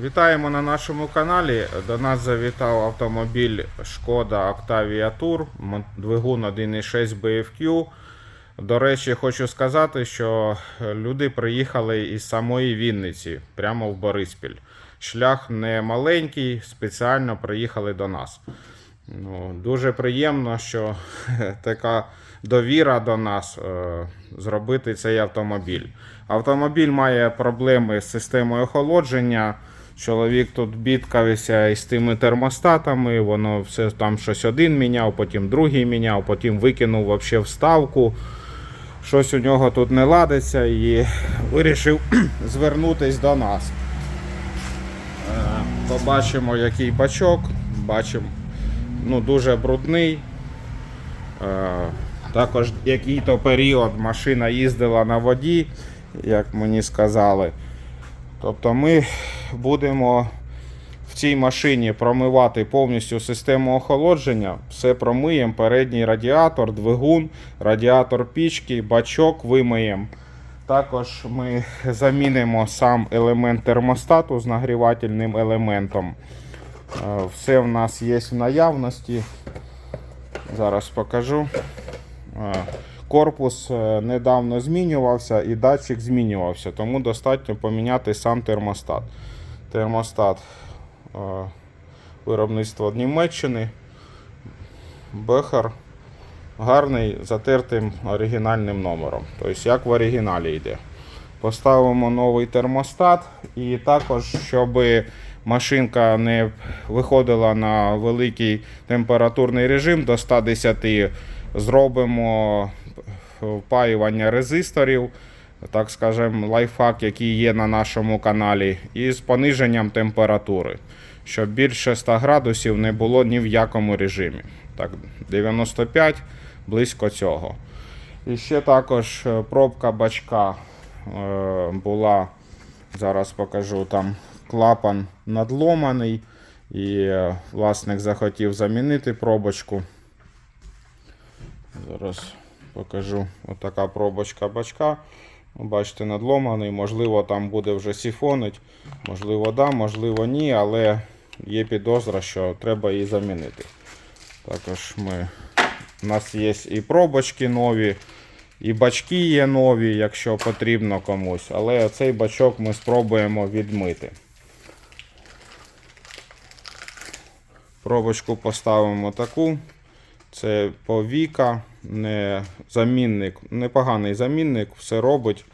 Вітаємо на нашому каналі. До нас завітав автомобіль Шкода Octavia Tour, двигун 1.6 BFQ. До речі, хочу сказати, що люди приїхали із самої Вінниці, прямо в Бориспіль. Шлях не маленький, спеціально приїхали до нас. Ну, дуже приємно, що така довіра до нас е, зробити цей автомобіль. Автомобіль має проблеми з системою охолодження. Чоловік тут бідкався із тими термостатами, воно все там щось один міняв, потім другий міняв, потім викинув вообще вставку. Щось у нього тут не ладиться і вирішив звернутись до нас. Е, Побачимо, який бачок. Бачимо, ну, дуже брудний. Е, Також який-то період машина їздила на воді, як мені сказали. Тобто ми будемо в цій машині промивати повністю систему охолодження. Все промиємо, передній радіатор, двигун, радіатор пічки, бачок вимиємо. Також ми замінимо сам елемент термостату з нагрівательним елементом. Е, Все в нас є в наявності. Зараз покажу. Корпус е, недавно змінювався і датчик змінювався, тому достатньо поміняти сам термостат. Термостат е, виробництва Німеччини. Бехер гарний затертим оригінальним номером. Тобто, як в оригіналі йде. Поставимо новий термостат і також, щоб машинка не виходила на великий температурний режим до 110, зробимо впаювання резисторів, так скажемо, лайфхак, який є на нашому каналі, і з пониженням температури, щоб більше 100 градусів не було ні в якому режимі. Так, 95 близько цього. І ще також е, пробка бачка е, була, зараз покажу, там клапан надломаний, і е, власник захотів замінити пробочку. Зараз покажу отака пробочка бачка. Бачите, надломаний, можливо, там буде вже сіфонить, можливо, да, можливо, ні, але є підозра, що треба її замінити. Також ми, у нас є і пробочки нові, і бачки є нові, якщо потрібно комусь. Але цей бачок ми спробуємо відмити. Пробочку поставимо таку. Це повіка, не замінник, непоганий замінник, все робить,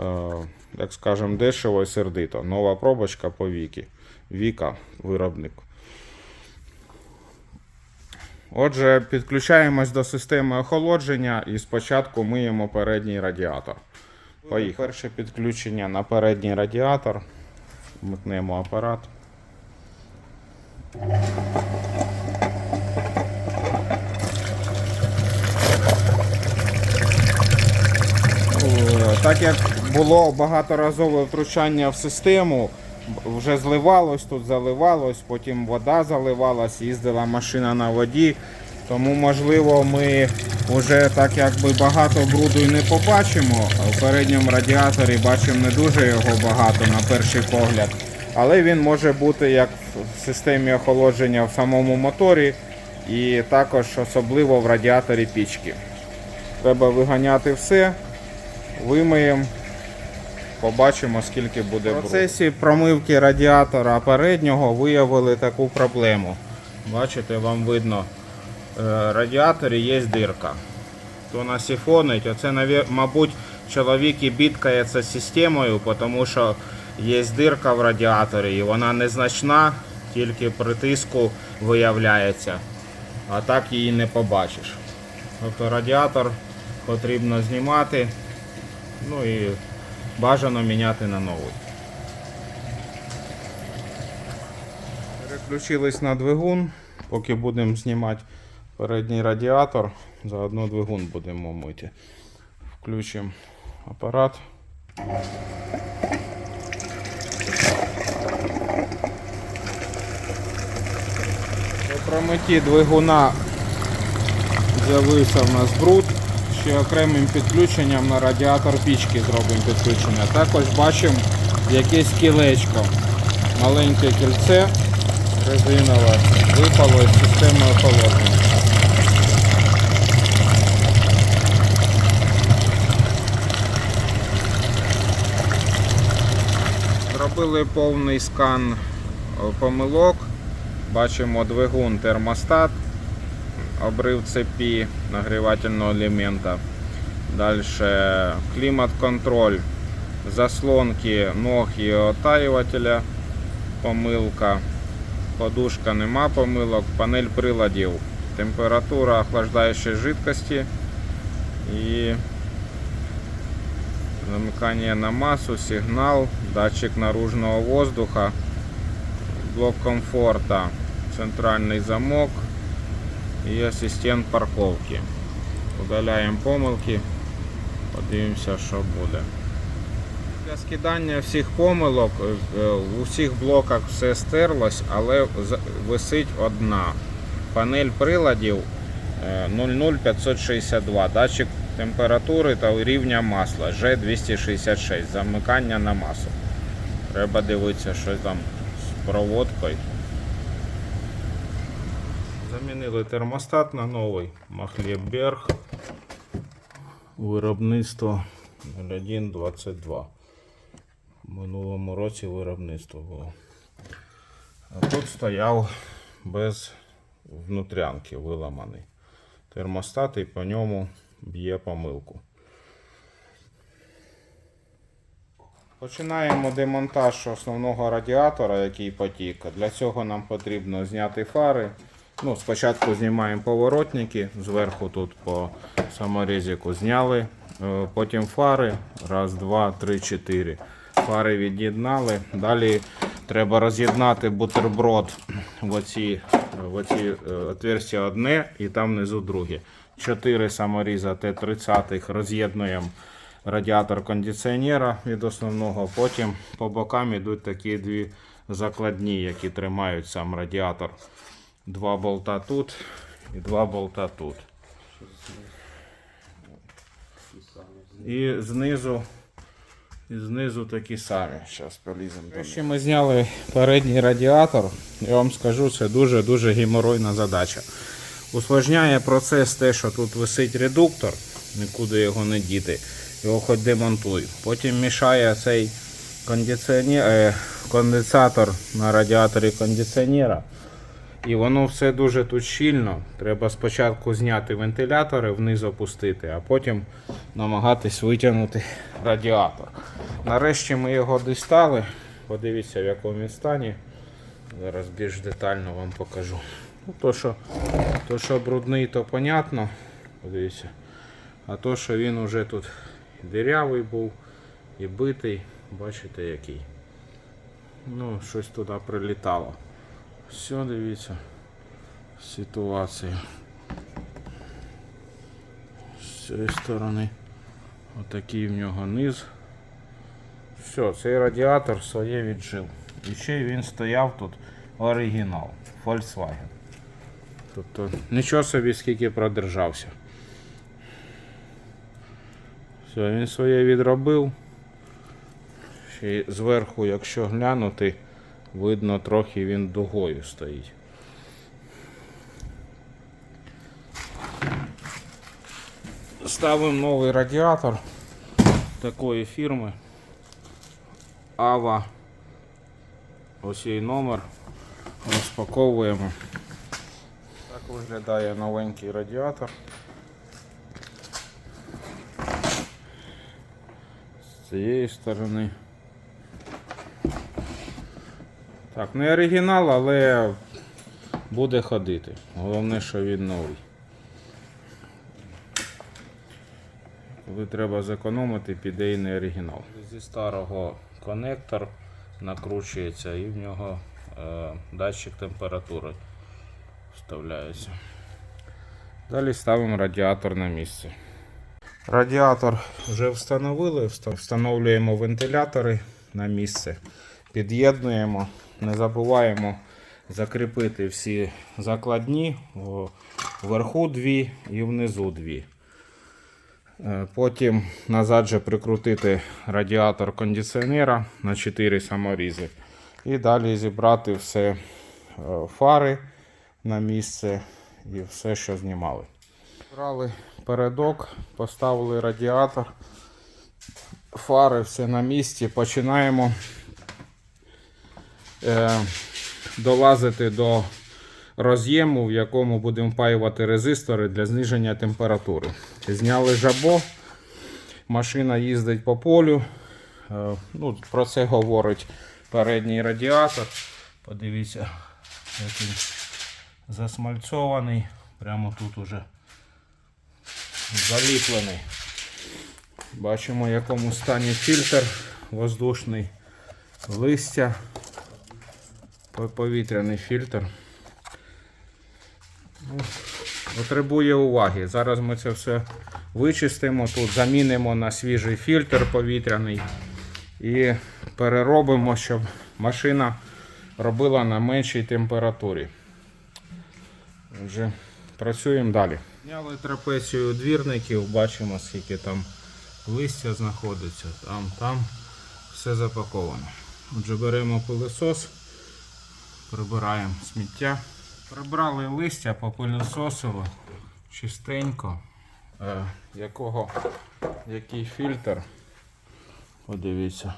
е, як скажемо, дешево і сердито. Нова пробочка по віки. Віка, виробник. Отже, підключаємось до системи охолодження і спочатку миємо передній радіатор. Поїхали. Перше підключення на передній радіатор. Вмикнемо апарат. Е, Так як було багаторазове втручання в систему, вже зливалось, тут заливалось, потім вода заливалась, їздила машина на воді. Тому, можливо, ми вже так якби багато бруду і не побачимо. В передньому радіаторі бачимо не дуже його багато на перший погляд. Але він може бути як в системі охолодження в самому моторі і також особливо в радіаторі пічки. Треба виганяти все, вимиємо, побачимо, скільки буде. В процесі промивки радіатора переднього виявили таку проблему. Бачите, вам видно, е, в радіаторі є дирка. То на сифонить, оце, мабуть, чоловік і бідкається з системою, тому що є дирка в радіаторі, і вона незначна, тільки при тиску виявляється. А так її не побачиш. Тобто радіатор потрібно знімати, ну і бажано міняти на новий. Переключились на двигун, поки будемо знімати передній радіатор, заодно двигун будемо мити. Включимо апарат. При промитті двигуна з'явився в нас бруд. Ще окремим підключенням на радіатор пічки зробимо підключення. Також бачимо якесь кілечко. маленьке кільце резинове випало з системи охолодження. Зробили повний скан помилок. Бачимо двигун термостат, обрив цепі нагрівательного елемента. Далі клімат-контроль, заслонки ног і отаювателя, помилка, подушка нема помилок, панель приладів, температура охлаждаючої жидкості і замикання на массу, сигнал, датчик наружного воздуха, блок комфорта, центральный замок и ассистент парковки. Удаляємо помилки, подивимося, що буде. Для скидання всіх помилок е, у всіх блоках все стерлось, але висить одна. Панель приладів е, 00562, датчик температури та рівня масла G266, замикання на масу. Треба дивитися, що там з проводкою. Замінили термостат на новий Махлєберг. Виробництво 0122. В минулому році виробництво було. А тут стояв без внутрянки виламаний термостат і по ньому б'є помилку. Починаємо демонтаж основного радіатора, який потік. Для цього нам потрібно зняти фари. Ну, спочатку знімаємо поворотники, зверху тут по саморізику зняли, Е, потім фари. Раз, два, три, чотири. Фари від'єднали. Далі треба роз'єднати бутерброд в оці, в оці е, отверстя одне і там внизу друге. Чотири саморіза Т-30 роз'єднуємо радіатор кондиціонера від основного. Потім по бокам йдуть такі дві закладні, які тримають сам радіатор. Два болта тут і два болта тут. І знизу, і знизу такі самі. Зараз поліземо. Ще ми зняли передній радіатор. Я вам скажу, це дуже-дуже геморойна задача. Усложняє процес те, що тут висить редуктор, нікуди його не діти. Його хоч демонтуй. Потім мішає цей кондиціонер, е, конденсатор на радіаторі кондиціонера. І воно все дуже тут щільно. Треба спочатку зняти вентилятори, вниз опустити, а потім намагатись витягнути радіатор. Нарешті ми його дістали. Подивіться, в якому він стані. Зараз більш детально вам покажу. Ну, то, що, то, що брудний, то понятно. Подивіться. А то, що він уже тут дирявий був, і битий, бачите який. Ну, щось туди прилітало. Все, дивіться. Ситуація. З цієї сторони. Отакий в нього низ. Все, цей радіатор своє віджив. І ще він стояв тут оригінал. Volkswagen. Тобто нічого собі скільки продержався. Все, він своє відробив. Ще зверху, якщо глянути, видно трохи він дугою стоїть. Ставимо новий радіатор такої фірми. Ава. Ось її номер. Розпаковуємо. Так виглядає новенький радіатор. З цієї сторони. Так, не оригінал, але буде ходити. Головне, що він новий. Коли треба зекономити, піде і не оригінал. Зі старого конектор накручується і в нього е, датчик температури вставляється. Далі ставимо радіатор на місце. Радіатор вже встановили, встановлюємо вентилятори на місце, під'єднуємо, не забуваємо закріпити всі закладні, вверху дві і внизу дві. Е, Потім назад же прикрутити радіатор кондиціонера на 4 саморізи. І далі зібрати все е, фари на місце і все, що знімали. Брали передок, поставили радіатор, фари, все на місці. Починаємо долазити до роз'єму, в якому будемо впаювати резистори для зниження температури. Зняли жабо, машина їздить по полю. Е, Ну, про це говорить передній радіатор. Подивіться, як він засмальцований. Прямо тут уже заліплений. Бачимо, в якому стані фільтр воздушний, листя, повітряний фільтр. Ну, Потребує уваги. Зараз ми це все вичистимо, тут замінимо на свіжий фільтр повітряний і переробимо, щоб машина робила на меншій температурі. Отже, працюємо далі. Зняли трапецію двірників, бачимо, скільки там листя знаходиться. Там, там все запаковано. Отже, беремо пилосос, прибираємо сміття. Прибрали листя, попилососили чистенько. Е, якого, який фільтр? Подивіться.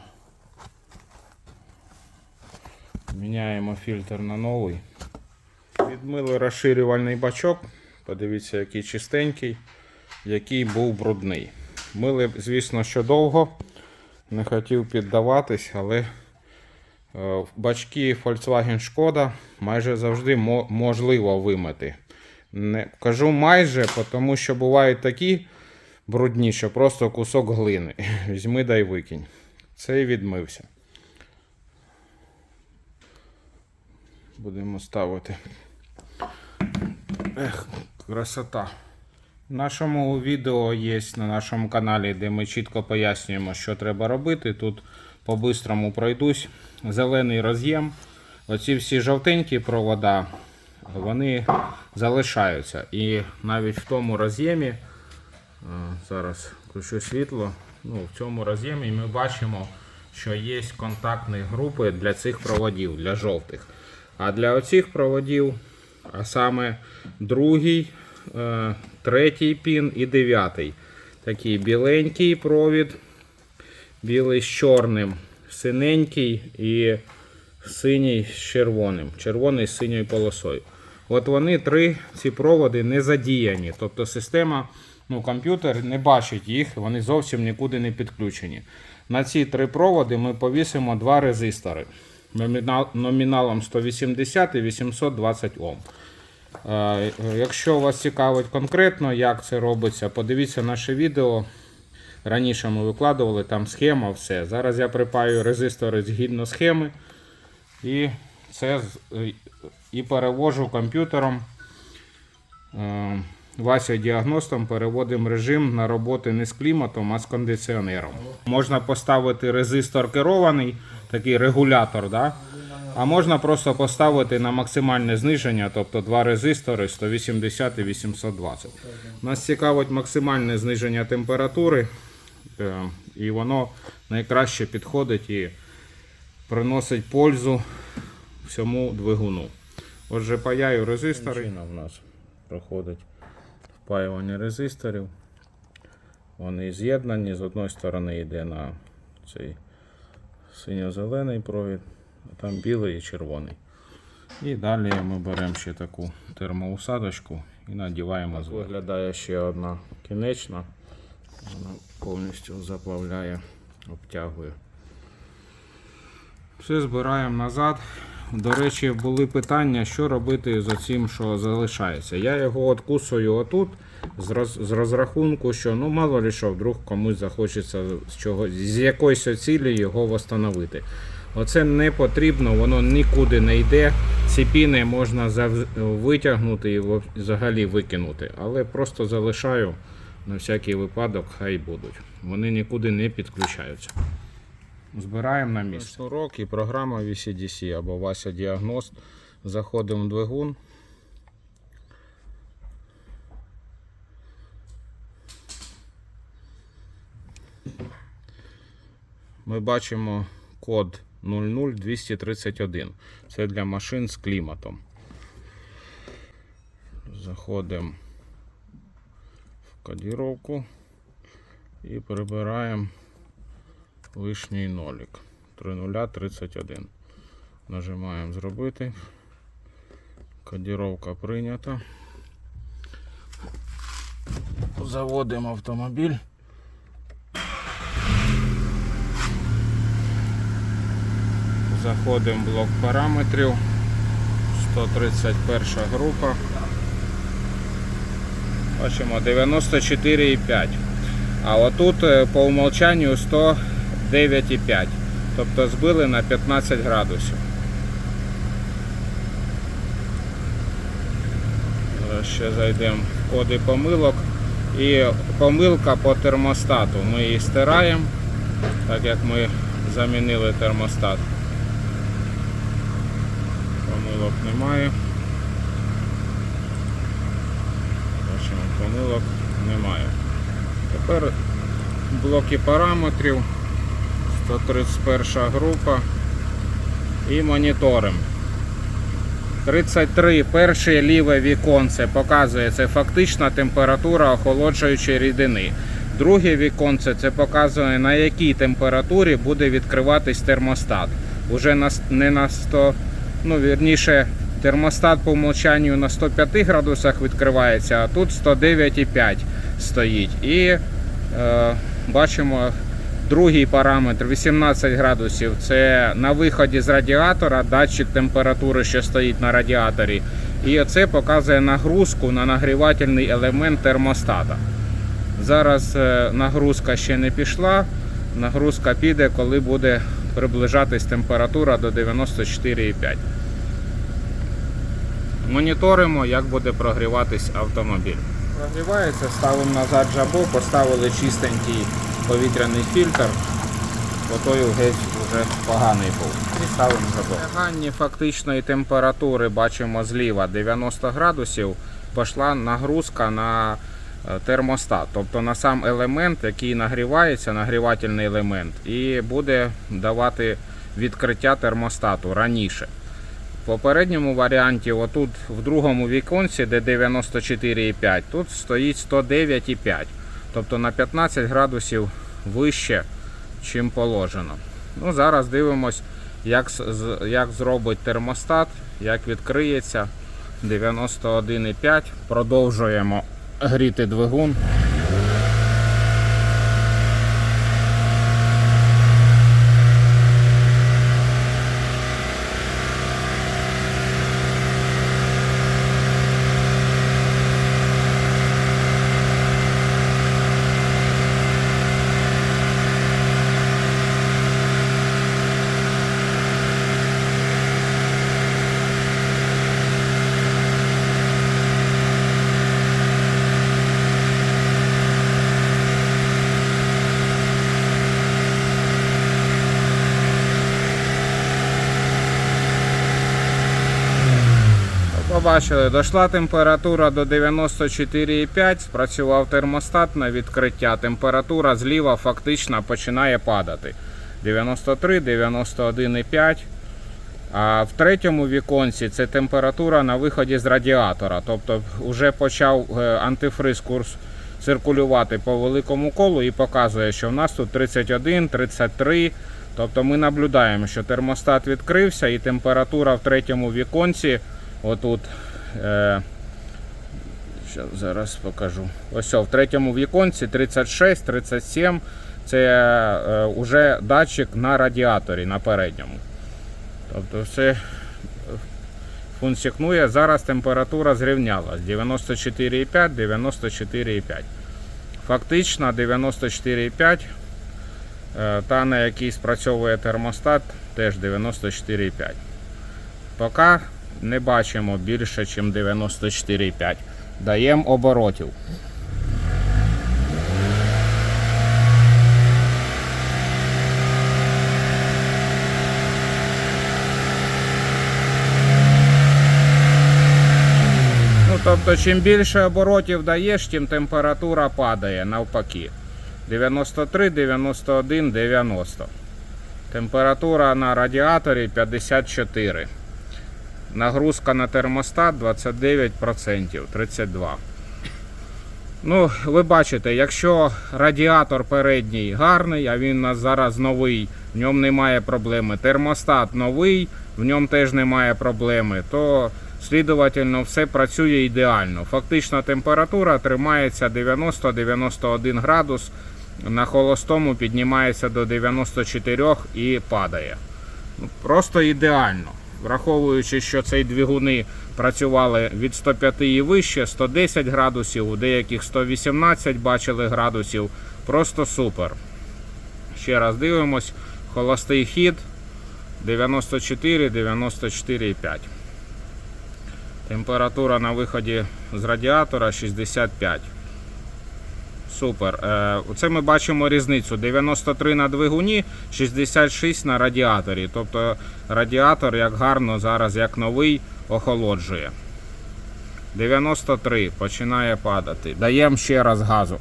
Міняємо фільтр на новий. Відмили розширювальний бачок. Подивіться, який чистенький, який був брудний. Мили, звісно, що довго. Не хотів піддаватись, але бачки Volkswagen Шкода майже завжди можливо вимити. Не, кажу майже, тому що бувають такі брудні, що просто кусок глини. Візьми дай викинь. Цей відмився. Будемо ставити. Ех, красота. В нашому відео є на нашому каналі, де ми чітко пояснюємо, що треба робити. Тут по-бистрому пройдусь. Зелений роз'єм. Оці всі жовтенькі провода, вони залишаються. І навіть в тому роз'ємі, е, зараз включу світло, ну, в цьому роз'ємі ми бачимо, що є контактні групи для цих проводів, для жовтих. А для оцих проводів, а саме другий, е, третій пін і дев'ятий. Такий біленький провід, білий з чорним, синенький і синій з червоним. Червоний з синьою полосою. От вони три ці проводи не задіяні. Тобто система, ну, комп'ютер не бачить їх, вони зовсім нікуди не підключені. На ці три проводи ми повісимо два резистори номіналом 180 і 820 Ом. Е, Якщо вас цікавить конкретно, як це робиться, подивіться наше відео. Раніше ми викладували там схема, все. Зараз я припаю резистори згідно схеми. І це е, і перевожу комп'ютером. е, Вася діагностом переводимо режим на роботи не з кліматом, а з кондиціонером. Можна поставити резистор керований, такий регулятор, да? а можна просто поставити на максимальне зниження, тобто два резистори 180 і 820. Нас цікавить максимальне зниження температури, і воно найкраще підходить і приносить пользу всьому двигуну. Отже, паяю резистори. в нас проходить впаювання резисторів. Вони з'єднані. З одної сторони йде на цей синьо-зелений провід, а там білий і червоний. І далі ми беремо ще таку термоусадочку і надіваємо. Виглядає ще одна кінечна. Вона повністю заплавляє, обтягує. Все збираємо назад. До речі, були питання, що робити з оцим, що залишається. Я його откусую отут з, роз, з розрахунку, що ну мало ли що, вдруг комусь захочеться з, чого, з якоїсь цілі його встановити. Оце не потрібно, воно нікуди не йде. Ці піни можна витягнути і взагалі викинути. Але просто залишаю на всякий випадок, хай будуть. Вони нікуди не підключаються. Збираємо на місце. Шнурок і програма VCDC або Вася Діагност. Заходимо в двигун. Ми бачимо код 00231. Це для машин з кліматом. Заходимо в кодировку і прибираємо лишній нолик 3031. Нажимаємо зробити. Кодировка прийнята. Заводимо автомобіль. Заходимо в блок параметрів. 131 група. Бачимо 94,5. А отут е, по умолчанню 109,5. Тобто збили на 15 градусів. Зараз ще зайдемо в коди помилок. І помилка по термостату. Ми її стираємо, так як ми замінили термостат. Помилок немає. Бачимо, помилок немає. Тепер блоки параметрів, 131 група і моніторимо. 33 перше ліве віконце показує це фактична температура охолоджуючої рідини. Друге віконце це показує на якій температурі буде відкриватись термостат. Уже не на 100, ну вірніше, термостат по умовчанню на 105 градусах відкривається, а тут 109,5 стоїть. І е, бачимо Другий параметр 18 градусів. Це на виході з радіатора, датчик температури, що стоїть на радіаторі. І оце показує нагрузку на нагрівательний елемент термостата. Зараз е, нагрузка ще не пішла. Нагрузка піде, коли буде приближатись температура до 94,5. Моніторимо, як буде прогріватись автомобіль. Прогрівається, ставимо назад жабо, поставили чистенький повітряний фільтр, бо той геть вже поганий був. І ставимо жабо. Ганні фактичної температури бачимо зліва 90 градусів. Пішла нагрузка на е, термостат, тобто на сам елемент, який нагрівається, нагрівательний елемент, і буде давати відкриття термостату раніше. Попередньому варіанті, отут в другому віконці, де 94,5, тут стоїть 109,5. Тобто на 15 градусів вище, чим положено. Ну, зараз дивимось, як, як зробить термостат, як відкриється 91,5. Продовжуємо гріти двигун. Побачили, дійшла температура до 94,5, спрацював термостат на відкриття. Температура зліва фактично починає падати. 93, 91,5. А в третьому віконці це температура на виході з радіатора. Тобто вже почав е, антифриз курс циркулювати по великому колу і показує, що в нас тут 31, 33. Тобто ми наблюдаємо, що термостат відкрився і температура в третьому віконці, отут, зараз покажу. Ось в третьому віконці 36, 37. Це е, уже датчик на радіаторі на передньому. Тобто все функціонує. Зараз температура зрівнялась 94,5, 94,5. Фактично 94,5. Е, Та на якій спрацьовує термостат, теж 94,5. Поки не бачимо більше, ніж 94,5. Даємо оборотів. Ну, тобто, чим більше оборотів даєш, тим температура падає навпаки. 93, 91, 90. Температура на радіаторі 54. Нагрузка на термостат 29%, 32. Ну, ви бачите, якщо радіатор передній гарний, а він у нас зараз новий, в ньому немає проблеми. Термостат новий, в ньому теж немає проблеми, то слідовательно все працює ідеально. Фактично температура тримається 90-91 градус. На холостому піднімається до 94 і падає. Ну, Просто ідеально. Враховуючи, що ці двигуни працювали від 105 і вище, 110 градусів, у деяких 118 бачили градусів. Просто супер. Ще раз дивимось. Холостий хід 94, 94,5. Температура на виході з радіатора 65. Супер. Е, Оце ми бачимо різницю. 93 на двигуні, 66 на радіаторі. Тобто радіатор як гарно зараз, як новий, охолоджує. 93 починає падати. Даємо ще раз газу.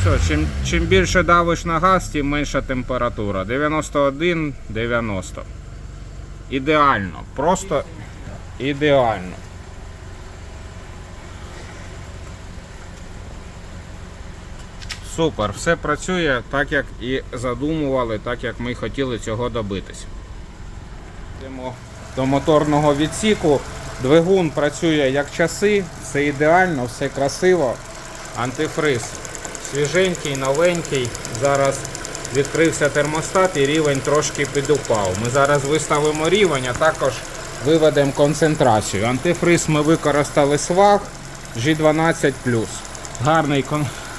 Все, чим, більше давиш на газ, тим менша температура. 91, 90. Ідеально. Просто ідеально. Супер, все працює так, як і задумували, так як ми хотіли цього добитись. Йдемо до моторного відсіку. Двигун працює як часи, все ідеально, все красиво. Антифриз свіженький, новенький. Зараз відкрився термостат і рівень трошки підупав. Ми зараз виставимо рівень, а також виведемо концентрацію. Антифриз ми використали сваг G12. Гарний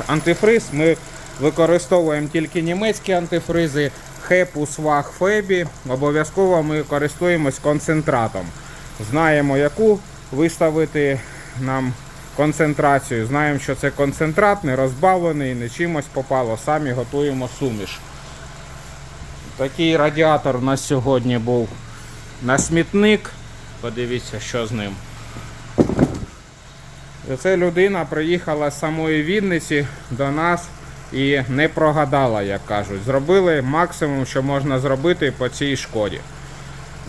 антифриз. Ми використовуємо тільки німецькі антифризи. Хепу, сваг, фебі. Обов'язково ми користуємось концентратом. Знаємо, яку виставити нам концентрацію. Знаємо, що це концентрат, не розбавлений, не чимось попало. Самі готуємо суміш. Такий радіатор у нас сьогодні був на смітник. Подивіться, що з ним. Це людина приїхала з самої Вінниці до нас і не прогадала, як кажуть. Зробили максимум, що можна зробити по цій шкоді.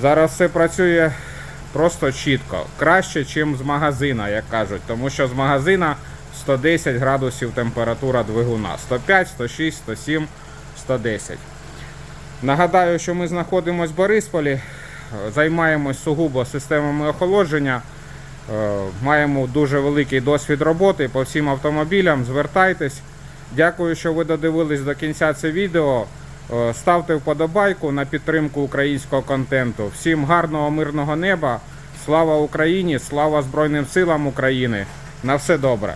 Зараз все працює просто чітко. Краще, ніж з магазина, як кажуть. Тому що з магазина 110 градусів температура двигуна. 105, 106, 107, 110. Нагадаю, що ми знаходимося в Борисполі, займаємось сугубо системами охолодження. Е, Маємо дуже великий досвід роботи по всім автомобілям. Звертайтесь. Дякую, що ви додивились до кінця це відео. Е, Ставте вподобайку на підтримку українського контенту. Всім гарного мирного неба. Слава Україні! Слава Збройним силам України! На все добре!